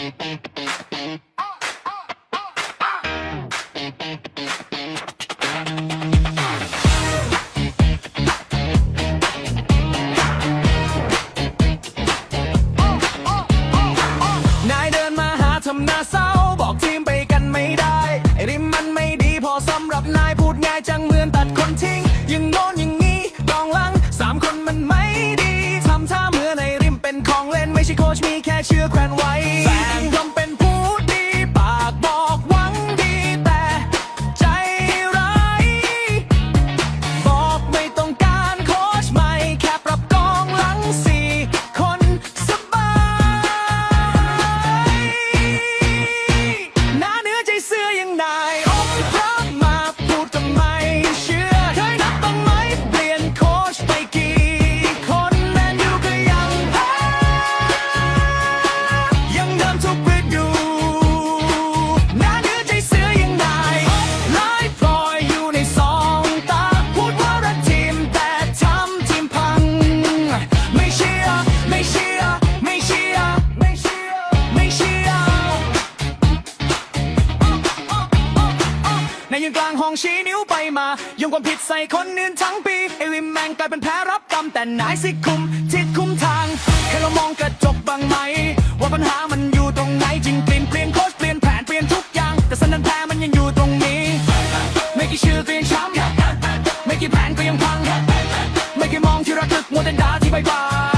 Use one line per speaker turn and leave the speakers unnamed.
นายเดินมาหาทำนาเศร้าบอกทีมไปกันไม่ได้ ไอริมันไม่ดีพอสำหรับนายพูดง่ายจังเหมือนตัดคนทิ้งยังโน่นยังนี่กองหลังสามคนมันไม่ดีทำท่าเหมือนไอริมเป็นของเล่นไม่ใช่โค้ชมีแค่เชื่อแขวนไว้ นายืนกลางห้องชี้นิ้วไปมาโยงความผิดใส่คนอื่นทั้งปีไอริมแมงกลายเป็นแพ้รับกรรมแต่นายสิคุมทิศคุมทางแค่เรามองกระจกบ้างไหม ว่าปัญหามันอยู่ตรงไหนจริงเปลี่ยนเปลี่ยนโค้ชเปลี่ยนแผนเปลี่ยนทุกอย่างแต่สันดานแพ้มันยังอยู่ตรงนี้ ไม่กี่ชื่อก็ยังช้ำไม่กี่แผนก็ยังพังไม่กี่มองที่ระกลึกมัวแต่ด่าที่ใบบา